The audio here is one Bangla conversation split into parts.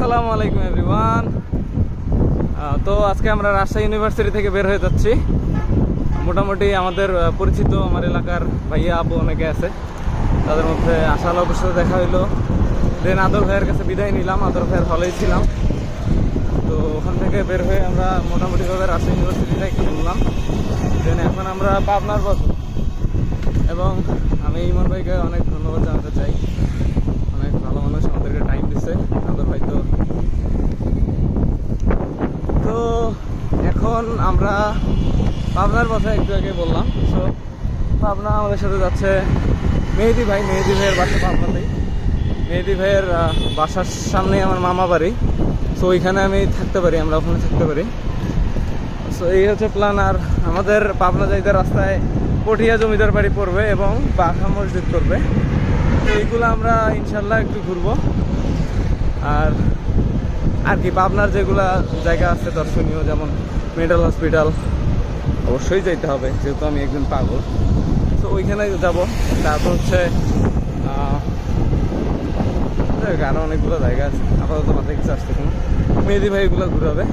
আসসালামু আলাইকুম এভরিওয়ান। তো আজকে আমরা রাজশাহী ইউনিভার্সিটি থেকে বের হয়ে যাচ্ছি। মোটামুটি আমাদের পরিচিত আমার এলাকার ভাইয়া আপু অনেকে আছে। তাদের মধ্যে আশাল অবশ্য দেখা হইল। দেন আদর ভাইয়ের কাছে বিদায় নিলাম, আদর ভাইয়ের হলেই ছিলাম। তো ওখান থেকে বের হয়ে আমরা মোটামুটিভাবে রাজশাহী ইউনিভার্সিটিটা ঘুরলাম। দেন এখন আমরা পাবনার পথ। এবং আমি ইমন ভাইকে অনেক ধন্যবাদ জানাতে চাই। অনেক ভালো মানুষ আমাদেরকে টাইম দিচ্ছে তো এখন আমরা পাবনার কথা একটু আগে বললাম। সো পাবনা আমাদের সাথে যাচ্ছে মেহেদি ভাই। মেহেদি ভাইয়ের বাসা পাবনাতেই। মেহেদি ভাইয়ের বাসার সামনে আমার মামা বাড়ি। সো ওইখানে আমি থাকতে পারি, আমরা ওখানে থাকতে পারি। সো এই হচ্ছে প্ল্যান আর আমাদের পাবনা যাইতে রাস্তায় পটিয়া জমিদার বাড়ি পড়বে এবং বাঘা মসজিদ করবে তো এইগুলো আমরা ইনশাল্লাহ একটু ঘুরবো। আর আর কি পাবনার যেগুলা জায়গা আছে দর্শনীয় যেমন মেন্টাল হসপিটাল অবশ্যই যাইতে হবে যেহেতু আমি একজন পাগল। তো ওইখানে যাব তারপর হচ্ছে আহ, দেখ, আরও অনেকগুলো জায়গা আছে আপাতত মাথায় কিছু আসছে কোনো। মেহেদি ভাই এগুলো ঘুরাবে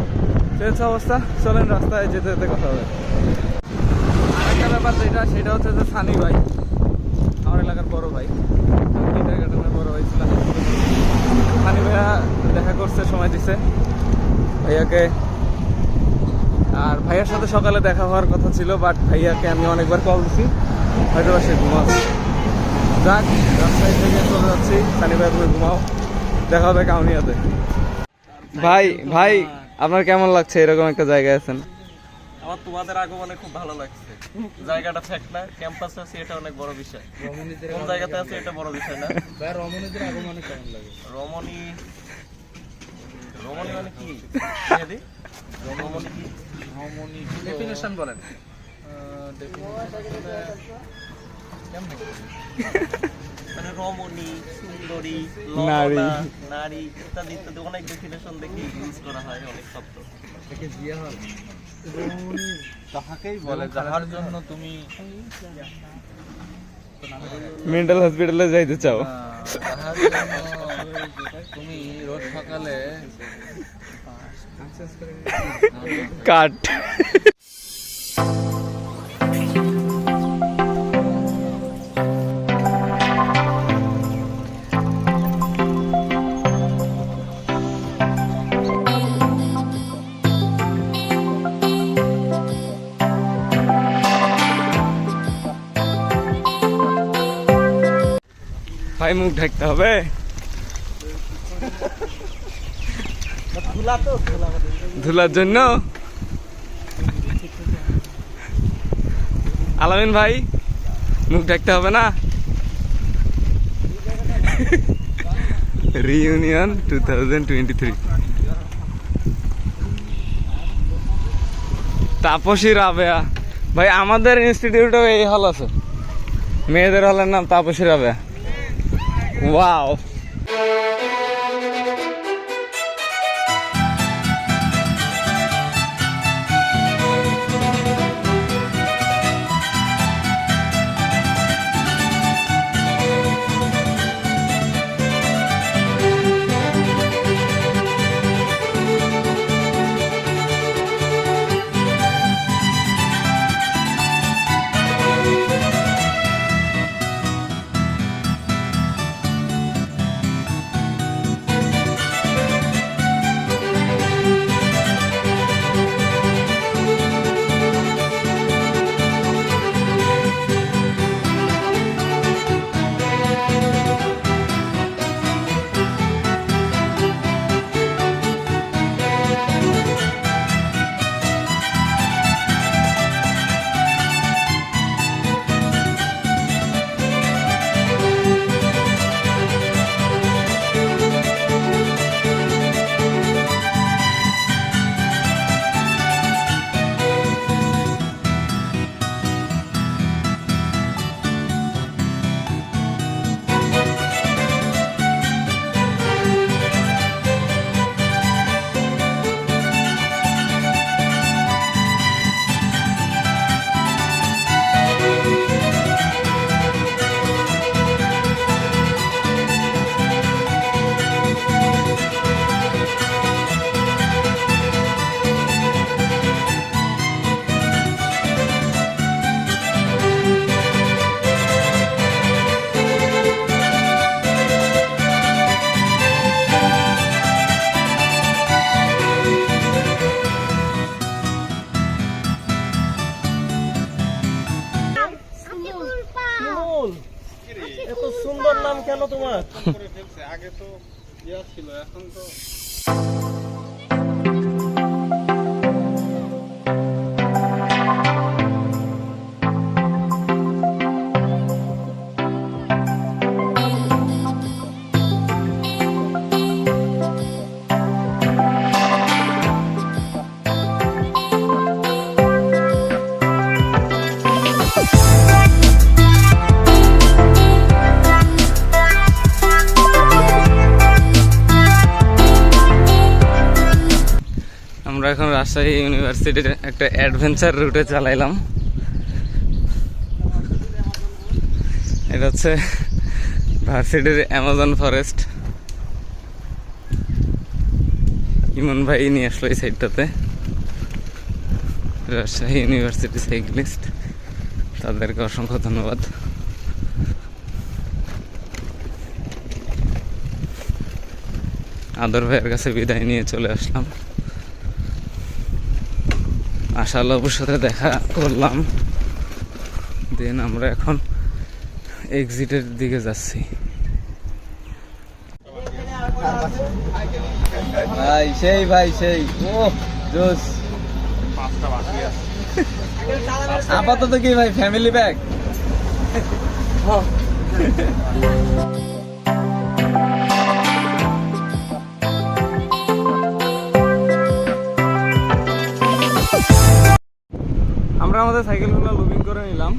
তো হচ্ছে অবস্থা চলেন রাস্তায় যেতে যেতে কথা হবে। আরেকটা ব্যাপার যেটা সেটা হচ্ছে যে সানি ভাই আমার এলাকার বড় ভাই কিন্ডার গার্ডেনের বড় ভাই ছিল। সানি ভাইয়া দেখা করছে সময় দিছে। ভাইয়াকে। আর ভাইয়ার সাথে সকালে দেখা হওয়ার কথা ছিল বাট ভাইয়াকে আমি অনেকবার কল দিছি। হয়তো বা সে ঘুমাচ্ছে যাক রাস্তায় থেকে চলে যাচ্ছি। সানি ভাই তুমি ঘুমাও। দেখা হবে কাউনিয়াতে। ভাই ভাই আপনার কেমন লাগছে? এরকম একটা জায়গায় আছেন। আমার তোমাদের আগমনে খুব ভালো লাগছে। জায়গাটা ফ্যাক না ক্যাম্পাস আছে এটা অনেক বড় বিষয়। কোন জায়গাতে আছে এটা বড় বিষয় না। রমণীদের আগমনে কেমন লাগে? রমণী রমণী মানে কি? রমণী। কি? রমণী ডেফিনেশন বলেন। মানে রমণী সুন্দরী নারী। নারী ইত্যাদি ইত্যাদি অনেক ডেফিনেশন দেখে ইউজ করা হয় অনেক শব্দ। তাহাকেই বলে যাহার জন্য তুমি মেন্টাল হসপিটালে যাইতে চাও আহ, যাহার জন্য তুমি রোজ সকালে কাট ভাই মুখ ঢাকতে হবে। ধুলার জন্য। আলামিন ভাই, মুখ ঢাকতে হবে না। Reunion two thousand twenty three Tapasi Rabeya. ভাই, আমাদের ইনস্টিটিউটেও এই হল আছে। মেয়েদের হলের নাম তাপসী রাবেয়া। Wow. এত সুন্দর নাম কেন তোমার? আগে তো ইয়া ছিল এখন তো এখন ইউনিভার্সিটির একটা অ্যাডভেঞ্চার রুটে চালাইলাম। এটা হচ্ছে ভার্সিটির অ্যামাজন ফরেস্ট ইমন ভাই নিয়ে আসলো এই সাইডটাতে রাজশাহী ইউনিভার্সিটি সাইক্লিস্ট তাদেরকে অসংখ্য ধন্যবাদ। আদর ভাইয়ের কাছে বিদায় নিয়ে চলে আসলাম। আশা সাথে দেখা করলাম। দেন আমরা এখন এক্সিটের দিকে যাচ্ছি। ভাই সেই ভাই সেই। ও জোস। আপাতত কি ভাই ফ্যামিলি ব্যাগ আমাদের সাইকেলগুলো লুবিং করে নিলাম।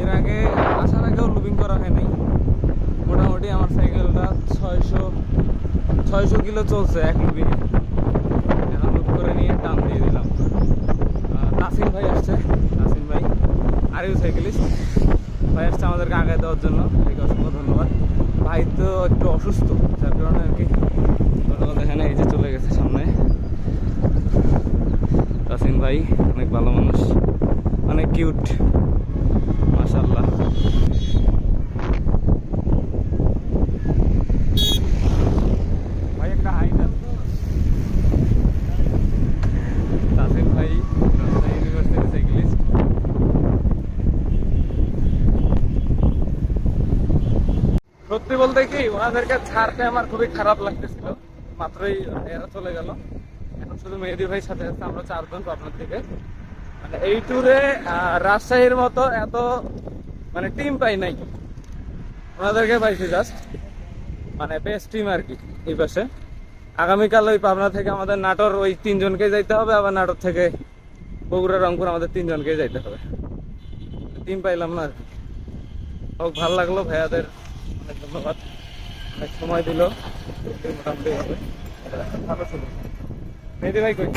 এর আগে আসার আগেও লুবিং করা হয় নাই মোটামুটি আমার সাইকেলটা ছয়শো ছয়শো কিলো চলছে এক লুবিংয়ে এখন লুপ করে নিয়ে টান দিয়ে দিলাম। তাসিম ভাই আসছে। তাসিম ভাই আর ইউ সাইকেলিস্ট ভাই আসছে আমাদেরকে আগায় দেওয়ার জন্য। অসংখ্য ধন্যবাদ। ভাই তো একটু অসুস্থ, যার কারণে আর কি গতকাল এখানে এই যে চলে গেছে সামনে। তাসিম ভাই, অনেক ভালো মানুষ। অনেক কিউট সাইকেলিস্ট সত্যি বলতে কি, ওনাদেরকে ছাড়তে আমার খুবই খারাপ লাগতেছিল। মাত্রই এরা চলে গেল। শুধু মেহেদি ভাই সাথে আছে, আমরা চারজন পাবনার থেকে। মানে এই ট্যুরে রাজশাহীর মতো এত মানে টিম পাই নাই। ওনাদেরকে পাইছি জাস্ট মানে বেস্ট টিম আর কি, এই পাশে। আগামীকাল ওই পাবনা থেকে আমাদের নাটোর, ওই তিনজনকে যাইতে হবে, আবার নাটোর থেকে বগুড়া, রংপুর আমাদের তিনজনকে যাইতে হবে। টিম পাইলাম না আর কি। হোক, ভালো লাগল ভাইয়াদের, অনেক ধন্যবাদ। অনেক সময় দিল। মোটামুটি ভালো ছিল। মেহেদি ভাই কই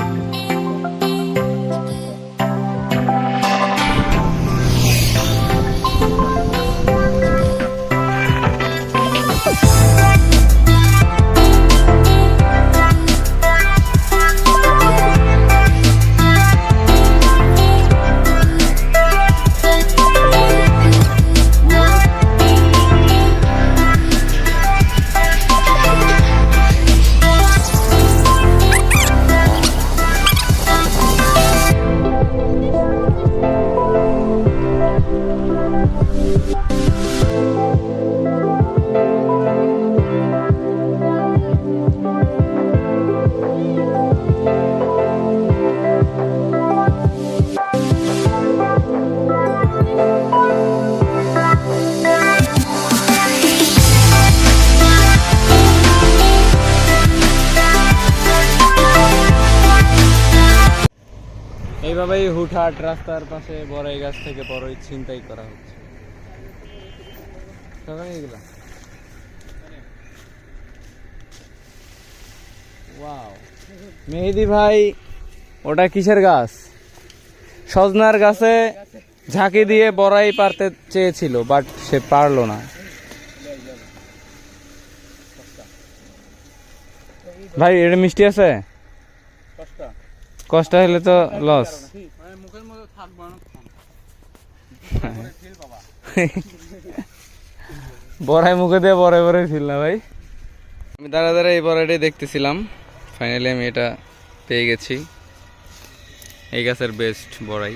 হুটহাট রাস্তার পাশে বড়াই গাছ থেকে বড়ই ছিনতাই করা হচ্ছে। এগুলা? ওয়াও মেহেদি ভাই ওটা কিসের গাছ? সজনার গাছে ঝাঁকি দিয়ে বড়াই পারতে চেয়েছিল বাট সে পারল না। ভাই এটা মিষ্টি আছে? কষ্ট। হলে তো লস বড়াই মুখে দিয়ে বড়াই বড়াই ফিল না ভাই? আমি দাঁড়া দাঁড়া এই বড়াইটাই দেখতেছিলাম। ফাইনালি আমি এটা পেয়ে গেছি। এই গাছের বেস্ট বড়াই।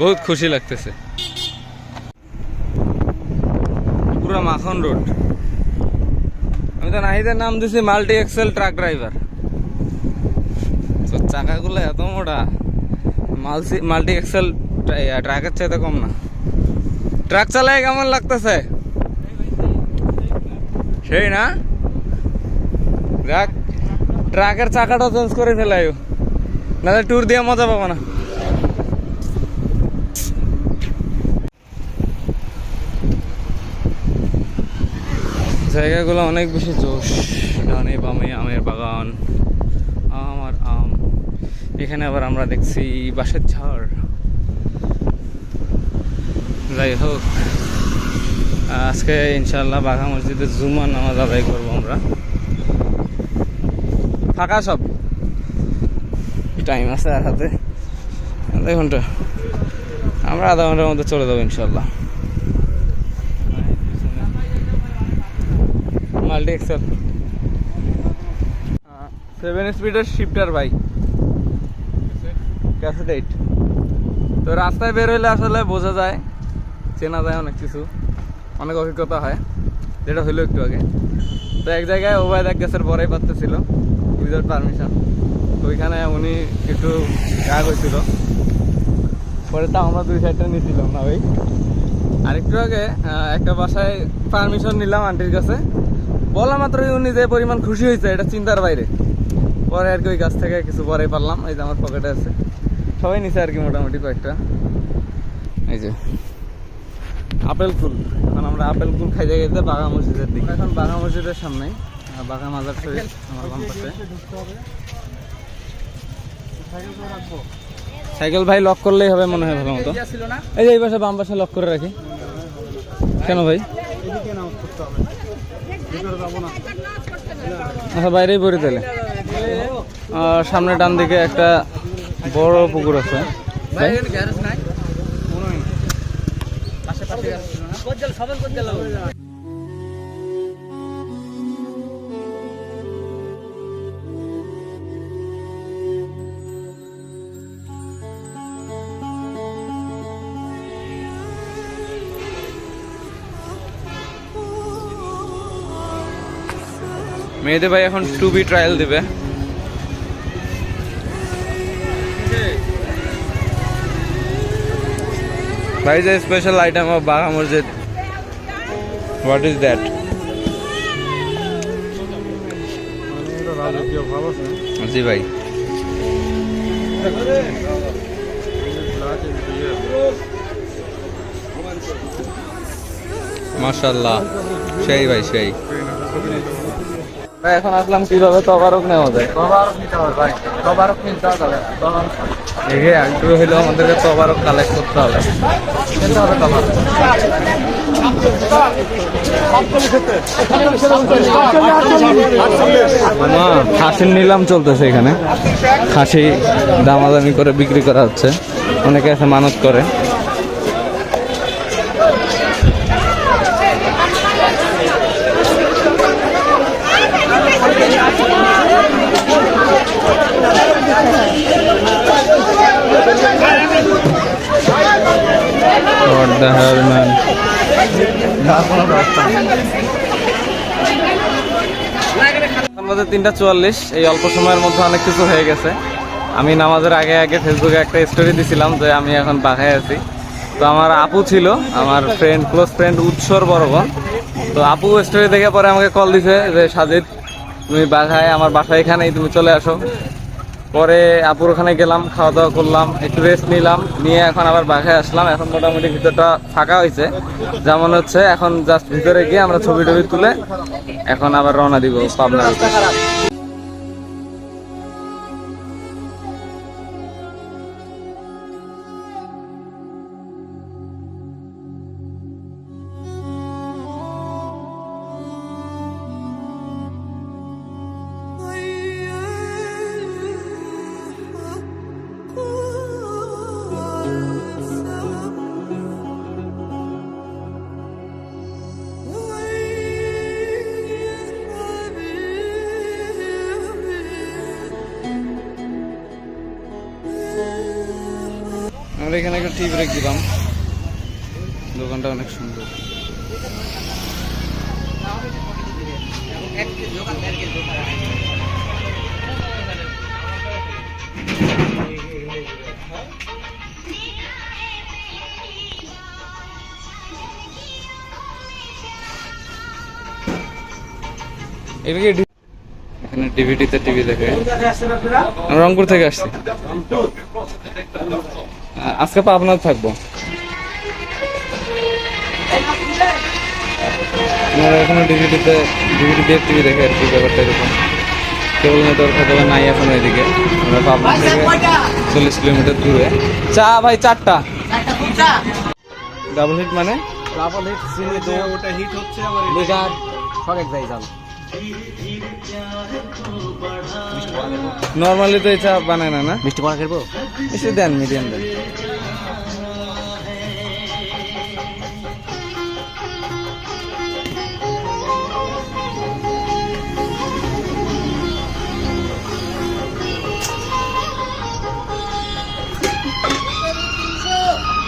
বহুত খুশি লাগতেছে। পুরো মাখন রোড। আমি তো নাহিদের নাম দিছি মাল্টি এক্সেল ট্রাক ড্রাইভার। চাকাগুলো এত মোটা। মালসি মাল্টি এক্সেল ট্রাকের চাইতে কম না। ট্রাক চালায় কেমন লাগতেছে? সেই না? দেখ ট্রাকের চাকাটা চেঞ্জ করে ফেলাই। নাহলে ট্যুর দিয়ে মজা পাবো না। জায়গাগুলো অনেক বেশি জোশ। ডানে বামে আমের বাগান। এখানে আবার আমরা দেখছি বাঁশের ঝড়। যাই হোক, আজকে ইনশাল্লাহ বাঘা মসজিদে জুমার নামাজ আদায় করব আমরা। ফাঁকা সব? টাইম আছে আর হাতে। আধা ঘণ্টা। আমরা আধা ঘণ্টার মধ্যে চলে যাব ইনশাল্লাহ মাল্টি এক্সেল সেভেন স্পিডের শিফটার বাইক ক্যাসেট এইট। তো রাস্তায় বের হইলে আসলে বোঝা যায়, চেনা যায় অনেক কিছু, অনেক অভিজ্ঞতা হয়, যেটা হইল একটু আগে। তো এক জায়গায় ওবায়দ গ্যাসের পরেই পারতেছিল উইদাউট পারমিশন তো ওইখানে উনি একটু রাগ হয়েছিল পরে তো আমরা দুই সাইডটা নিয়েছিলাম না ওই আর একটু আগে একটা বাসায় পারমিশন নিলাম আন্টির কাছে। বলা মাত্রই উনি যে পরিমাণ খুশি হয়েছে এটা চিন্তার বাইরে। পরে আর কি ওই গাছ থেকে কিছু পরে পারলাম, এই যে আমার পকেটে আছে। সবাই নিচে আর কি মোটামুটি কয়েকটা। এই যে। আপেল ফুল এখন আমরা আপেল ফুল খাইতে গেতে বাঘা মসজিদের দিকে। এখন বাঘা মসজিদের সামনে বাঘা মাজার শরীফ, আমার বাম পাশে। সাইকেল ভাই লক করলেই হবে মনে হয় ভালো মতো। এই যে এই পাশে বাম পাশে লক করে রাখি। কেন ভাই? আচ্ছা বাইরেই পড়ে আর সামনে ডান দিকে একটা বড় পুকুর আছে। মেয়েদের ভাই এখন টু বি ট্রায়াল দিবে। ভাই যে স্পেশাল আইটেম অফ বাঘা মসজিদ হোয়াট ইজ দ্যাট জি ভাই। মাশাল্লাহ সেই ভাই সেই। ভাই এখন আসলাম কীভাবে? তবারক নেওয়া যায়। তবারক নিতে হবে ভাই। তবারক নিতে হবে তবারক দেখে একটু হইলেও আমাদেরকে তবারক কালেক্ট করতে হবে। তবারক খাসির নিলাম চলতেছে এখানে। খাসি দামাদামি করে বিক্রি করা হচ্ছে। অনেকে এসে মানত করে। What the hell, man? বাজে তিনটা চুয়াল্লিশ এই অল্প সময়ের মধ্যে অনেক কিছু হয়ে গেছে। আমি নামাজের আগে আগে ফেসবুকে একটা স্টোরি দিছিলাম যে আমি এখন বাঘায় আছি। তো আমার আপু ছিল আমার ফ্রেন্ড ক্লোজ ফ্রেন্ড উৎসর বড় তো আপু স্টোরি দেখে পরে আমাকে কল দিছে যে সাজিদ তুমি বাঘায় আমার বাসা এখানেই তুমি চলে আসো। পরে আপুর ওখানে গেলাম খাওয়া দাওয়া করলাম, একটু রেস্ট নিলাম, নিয়ে এখন আবার বাঘায় আসলাম। এখন মোটামুটি ভিতরটা ফাঁকা হয়েছে যেমন হচ্ছে, এখন জাস্ট ভিতরে গিয়ে আমরা ছবি টবি তুলে এখন আবার রওনা দিব পাবনা টি ব্রেক দিলাম দোকানটা অনেক সুন্দর। এখানে ডিভিডিতে টিভি দেখে। রংপুর থেকে আসছি। আজকে পাবনা থাকব। আমরা এখানে ডিভিডিতে ডিভিডি দিয়ে টিভি দেখে আর কি ব্যাপারটা এরকম। কেবল নেটওয়ার্ক হয়তো নাই এখন এদিকে। আমরা পাবনা থেকে চল্লিশ কিলোমিটার দূরে। চা ভাই চারটা। ডাবল হিট মানে? ডাবল হিট চিনি তো ওটা হিট হচ্ছে লিগার জাল নর্মালি তো এই চা বানায় না না? মিষ্টি পড়া খেলব? এসে দেন মিডিয়াম দেন।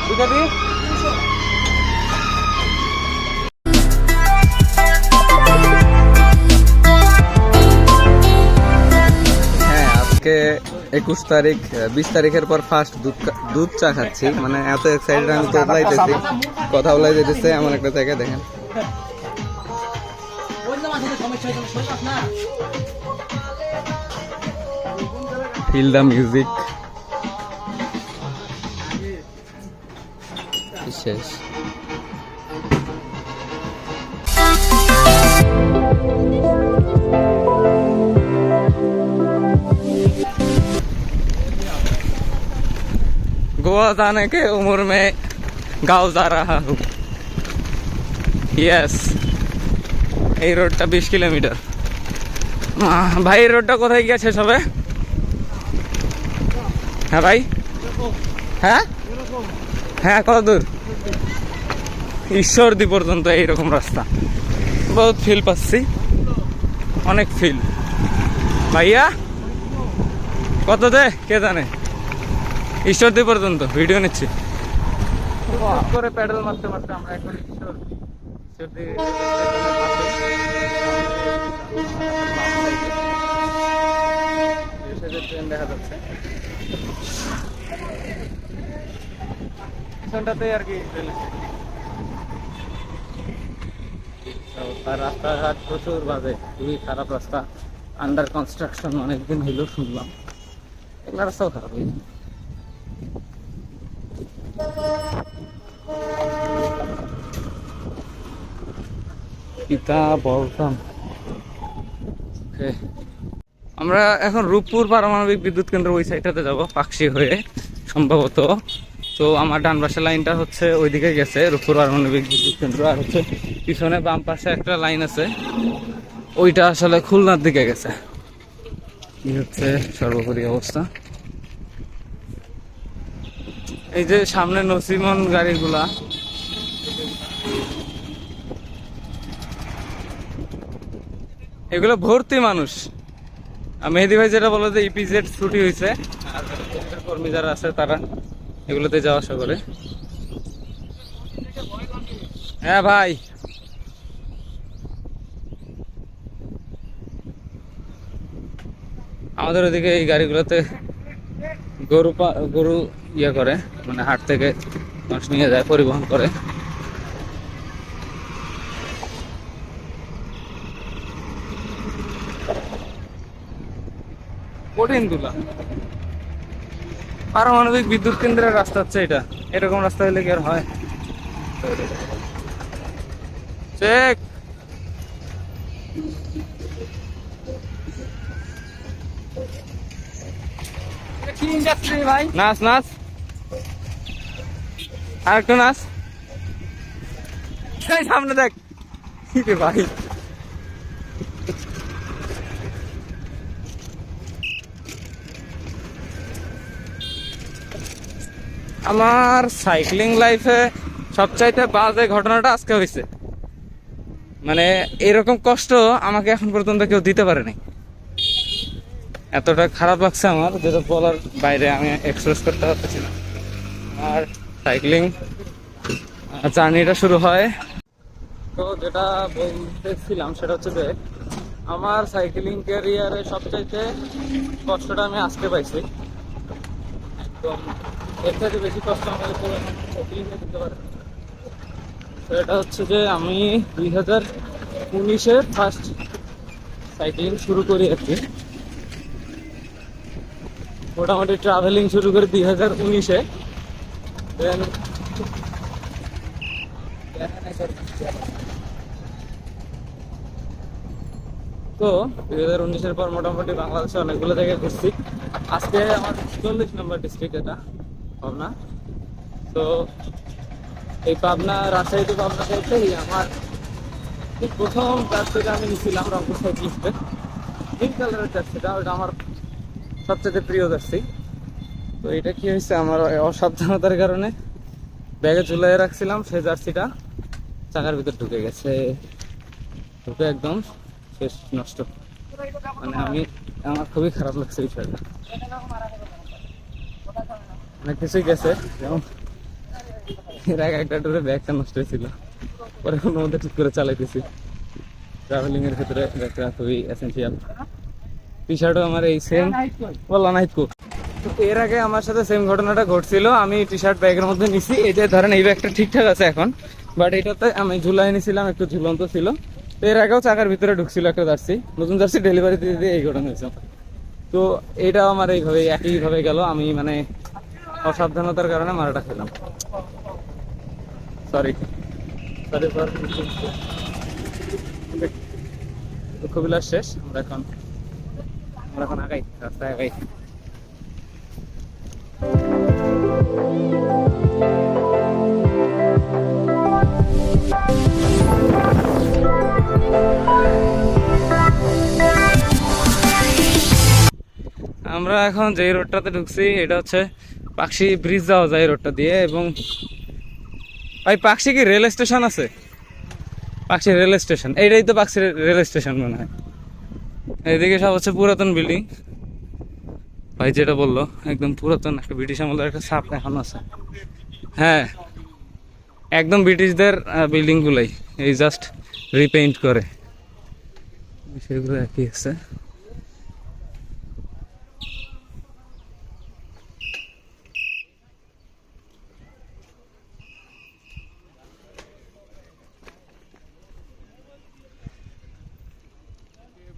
দুটা দিই একুশ তারিখ বিশ তারিখের পর ফার্স্ট দুধ দুধ চা খাচ্ছি। মানে এত এক্সাইটেড আমি তোতলাইতেছি কথা বলাই যেতেছে এমন একটা জায়গায় দেখেন। ফিল দ্য মিউজিক শেষ गोवा जाने के उम्र में गाँव जा रहा हूँ यस এই রোডটা বিশ কিলোমিটার আহ, ভাই এই রোডটা কোথায় গিয়ে শেষ হবে হ্যাঁ ভাই হ্যাঁ হ্যাঁ কত দূর ঈশ্বরদী পর্যন্ত এইরকম রাস্তা বহুত ফিল পাচ্ছি অনেক ফিল ভাইয়া কত দে কে জানে ঈশ্বরদী পর্যন্ত ভিডিও নিচ্ছি। করে প্যাডেল মারতে মারতে আমরা দেখা যাচ্ছে আর কি রাস্তাঘাট প্রচুর বাজে, খুবই খারাপ রাস্তা। আন্ডার কনস্ট্রাকশন অনেকদিন হইলেও শুনলাম। এগুলো রাস্তাও খারাপ পিতা বলতাম? আমরা এখন রূপপুর পারমাণবিক বিদ্যুৎ কেন্দ্র ওই সাইডটাতে যাব, পাকশি হয়ে, সম্ভবত। তো আমার ডান পাশের লাইনটা হচ্ছে ওইদিকে গেছে, রূপপুর পারমাণবিক বিদ্যুৎ কেন্দ্র। আর হচ্ছে পিছনে বাম পাশে একটা লাইন আছে, ওইটা আসলে খুলনার দিকে গেছে। এই হচ্ছে? সর্বোপরি অবস্থা। এই যে সামনে নসিমন গাড়িগুলা এগুলো ভর্তি মানুষ। মেহেদি ভাই যেটা বলে যে ইপিজেড ছুটি হয়েছে, আর কর্মী যারা আছে তারা এগুলোতে যাওয়া আসা করে। হ্যাঁ ভাই। আমাদের ওদিকে এই গাড়িগুলোতে গরু গরু ইয়ে করে মানে হাট থেকে মানুষ নিয়ে যায়, পরিবহন করে। তুলা পারমাণবিক বিদ্যুৎ কেন্দ্রের রাস্তা হচ্ছে এটা। এরকম রাস্তা হলে কি আর হয়? চেক নাচ নাচ। আর একটু নাচ সামনে দেখ। কি রে ভাই? আমার সাইক্লিং লাইফে সবচাইতে বাজে ঘটনাটা আজকে হয়েছে মানে এরকম কষ্ট আমাকে এখন পর্যন্ত কেউ দিতে পারেনি। এতটা খারাপ লাগছে আমার, যেটা বলার বাইরে আমি এক্সপ্রেস করতে পারতেছি না। আর সাইক্লিং জার্নিটা শুরু হয়। তো যেটা বলতেছিলাম সেটা হচ্ছে যে, আমার সাইকেলিং ক্যারিয়ারে সবচাইতে কষ্টটা আমি আজকে পাইছি। একদম এর থেকে বেশি কষ্ট পারে তো এটা হচ্ছে যে আমি দুই হাজার উনিশে ফার্স্ট সাইক্লিং শুরু করি আর কি। মোটামুটি ট্রাভেলিং শুরু করি দুই হাজার উনিশে। দেন তো দুই হাজার উনিশের পর মোটামুটি বাংলাদেশে অনেকগুলো জায়গায় ঘুরছি। আজকে আমার চল্লিশ নম্বর ডিস্ট্রিক্ট এটা। পাবনা? তো এই পাবনা রাজশাহী তো পাবনা সাইডটাই। আমার এই প্রথম জার্সিটা আমি নিয়েছিলাম রংপুর সাইক্লিস্টে পিঙ্ক কালারের জার্সিটা ওটা আমার সবচেয়ে প্রিয় জার্সি তো এটা কি হয়েছে? আমার অসাবধানতার কারণে ব্যাগে ঝুলাই রাখছিলাম সেই জার্সিটা চাকার ভিতর ঢুকে গেছে। ঢুকে একদম শেষ নষ্ট। মানে আমি আমার খুবই খারাপ লাগছে বিষয়টা। অনেক কিছুই গেছে এর আগে একটা টুরে ব্যাগটা নষ্ট হয়েছিল। পরে কোনো মধ্যে ঠিক করে চালাইতেছি। ট্রাভেলিং এর ক্ষেত্রে ব্যাগটা খুবই এসেন্সিয়াল টি শার্টও আমার এই সেম কোট তো এর আগে আমার সাথে সেম ঘটনাটা ঘটছিল। আমি টি শার্ট ব্যাগের মধ্যে নিছি। এই যে ধরেন, এই ব্যাগটা ঠিকঠাক আছে এখন। বাট এটাতে আমি ঝুলাই নিছিলাম, একটু ঝুলন্ত ছিল। তো এর আগেও চাকার ভিতরে ঢুকছিল একটা জার্সি। নতুন জার্সি ডেলিভারি দিতে দিয়ে এই ঘটনা হয়েছে। তো এটাও আমার এইভাবে একইভাবে গেল। আমি মানে অসাবধানতার কারণে মারাটা খেলাম। সরি সরি ফর দুঃখবিলাস শেষ, আমরা এখন আমরা এখন আগাই, রাস্তায় আগাই। আমরা এখন যে রোডটাতে ঢুকছি, এটা হচ্ছে পাকশি ব্রিজ যাওয়া যায় রোডটা দিয়ে এবং ভাই, পাকশি কি রেল স্টেশন আছে? পাকশি রেল স্টেশন এইটাই তো পাকশি রেল স্টেশন মনে হয়। এইদিকে সব হচ্ছে পুরাতন বিল্ডিং ভাই, যেটা বলল, একদম পুরাতন, একটা ব্রিটিশ আমলের একটা সাপ এখন আছে। হ্যাঁ একদম ব্রিটিশদের বিল্ডিং গুলাই, এই জাস্ট রিপেইন্ট করে। সেগুলো একই আছে ভাই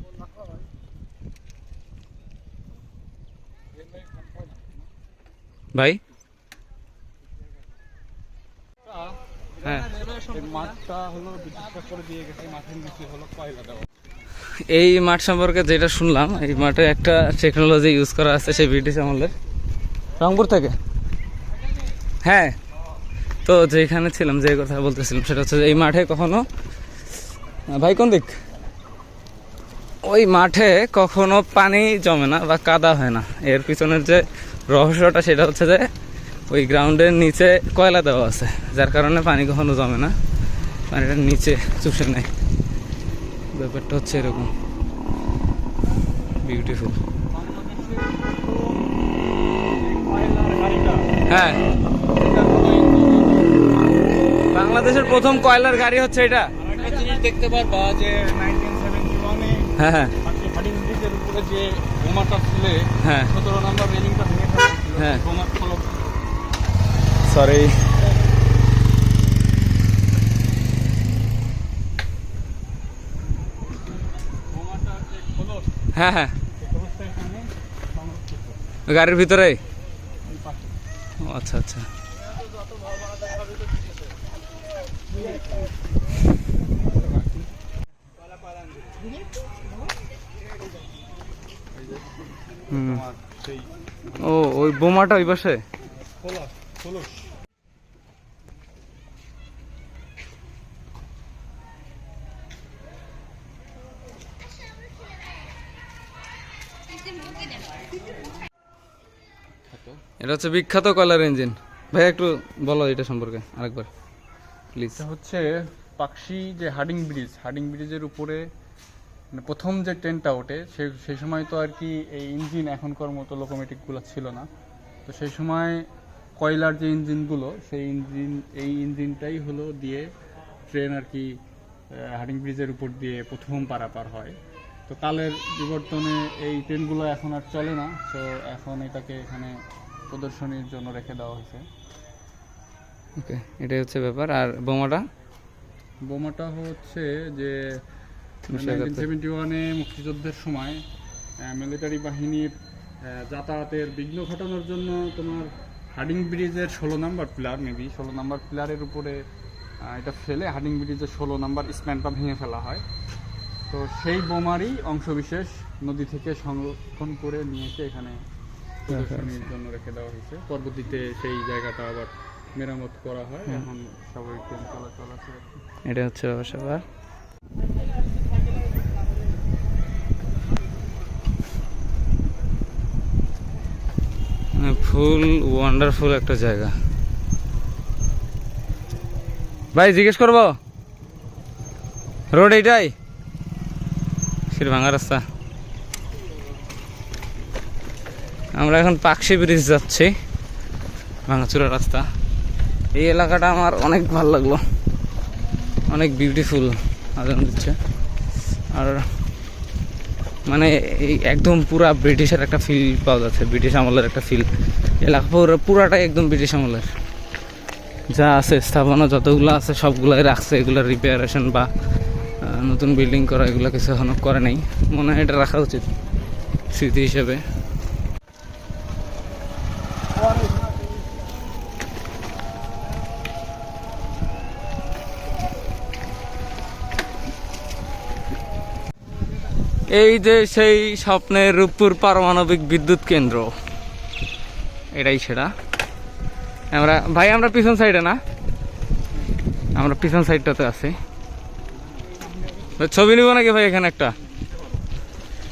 হ্যাঁ মাঠটা হলো ব্রিটিশরা করে দিয়ে গেছে মাঠের নিচে হলো কয়লা দেওয়া। এই মাঠ সম্পর্কে যেটা শুনলাম এই মাঠে একটা টেকনোলজি ইউজ করা আছে সেই ব্রিটিশ আমলের। রংপুর থেকে? হ্যাঁ। তো যেখানে ছিলাম যে কথা বলতেছিলাম সেটা হচ্ছে এই মাঠে কখনো ভাই কোন দিক? ওই মাঠে কখনো পানি জমে না বা কাদা হয় না। এর পিছনের যে রহস্যটা সেটা হচ্ছে যে ওই গ্রাউন্ডের নিচে কয়লা দেওয়া আছে যার কারণে পানি কখনো জমে না। পানিটা নিচে চুষে নেয়। ব্যাপারটা হচ্ছে এরকম। বিউটিফুল হ্যাঁ। বাংলাদেশের প্রথম কয়লার গাড়ি হচ্ছে এটা। জিনিস দেখতে পারবা যে হ্যাঁ হাডিং ব্রিজের উপরে যে বোমাটা হ্যাঁ। সতেরো নম্বর রেলিংটা হ্যাঁ। সরি হ্যাঁ হ্যাঁ। গাড়ির ভিতরে? আচ্ছা আচ্ছা। হুম। ও, ওই বোমাটা ওই পাশে? এটা হচ্ছে বিখ্যাত কয়লার ইঞ্জিন। ভাই একটু বলো এটা সম্পর্কে আরেকবার, প্লিজ। হচ্ছে পাকশি যে হার্ডিং ব্রিজ, হার্ডিং ব্রিজের উপরে প্রথম যে ট্রেনটা ওঠে সে সেই সময় তো আর কি এই ইঞ্জিন এখনকার মতো লোকোমেটিকগুলো ছিল না। তো সেই সময় কয়লার যে ইঞ্জিনগুলো সেই ইঞ্জিন এই ইঞ্জিনটাই হলো দিয়ে ট্রেন আর কি হার্ডিং ব্রিজের উপর দিয়ে প্রথম পারাপার হয়। তো কালের বিবর্তনে এই ট্রেনগুলো এখন আর চলে না তো এখন এটাকে এখানে প্রদর্শনীর জন্য রেখে দেওয়া হয়েছে। ওকে এটাই হচ্ছে ব্যাপার। আর বোমাটা? বোমাটা হচ্ছে যে। সেভেন্টি ওয়ানে মুক্তিযুদ্ধের সময় মিলিটারি বাহিনীর যাতায়াতের বিঘ্ন ঘটানোর জন্য তোমার হার্ডিং ব্রিজের ষোলো নাম্বার পিলার মেবি ষোলো নাম্বার পিলারের উপরে এটা ফেলে হার্ডিং ব্রিজের ষোলো নাম্বার স্প্যানটা ভেঙে ফেলা হয়। তো সেই বোমারই অংশবিশেষ নদী থেকে সংরক্ষণ করে নিয়ে এসে এখানে প্রদর্শনীর জন্য রেখে দেওয়া হয়েছে। পরবর্তীতে সেই জায়গাটা আবার মেরামত করা হয়। এখন স্বাভাবিক চলাচল আছে। এটা হচ্ছে স্যাপার ফুল ওয়ান্ডারফুল একটা জায়গা। ভাই, জিজ্ঞেস করব? রোড এইটাই? সেটা ভাঙা রাস্তা। আমরা এখন পাকশি ব্রিজ যাচ্ছি, ভাঙাচুরা রাস্তা। এই এলাকাটা আমার অনেক ভালো লাগল। অনেক বিউটিফুল আজান দিচ্ছে। আর মানে এই একদম পুরা ব্রিটিশের একটা ফিল পাওয়া যাচ্ছে, ব্রিটিশ আমলের একটা ফিল এলাকা পুরো পুরাটাই একদম ব্রিটিশ আমলের। যা আছে, স্থাপনা যতগুলো আছে, সবগুলাই রাখছে। এগুলো রিপেয়ারেশন বা নতুন বিল্ডিং করা, এগুলো কিছু এখনও করে নাই। মনে হয় এটা রাখা উচিত, স্মৃতি হিসেবে। এই যে সেই স্বপ্নের রূপপুর পারমাণবিক বিদ্যুৎ কেন্দ্র। এটাই সেটা আমরা, ভাই, আমরা পিছন সাইডে না? আমরা পিছন সাইডটাতে আছি। ছবি নিব নাকি ভাই এখানে একটা?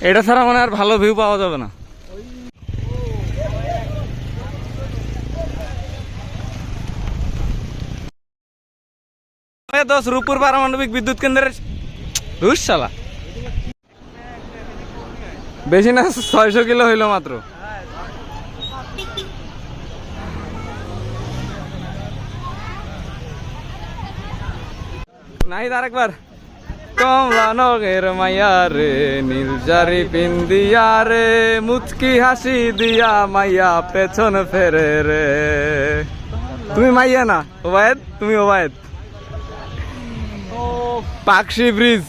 এটা ছাড়া মানে আর ভালো ভিউ পাওয়া যাবে না। দোষ রূপপুর পারমাণবিক বিদ্যুৎ কেন্দ্রের ধুস শালা। বেশি না, ছয়শো কিলো হইল মাত্র। নাই আরেকবার। কমলা নগের মাইয়া রে, নীলজারি পিন্দিয়া রে, মুচকি হাসি দিয়া মাইয়া পেছন ফেরে রে। তুমি মাইয়া না, ওবায়দ? তুমি ওবায়দ? পাকশি ব্রিজ।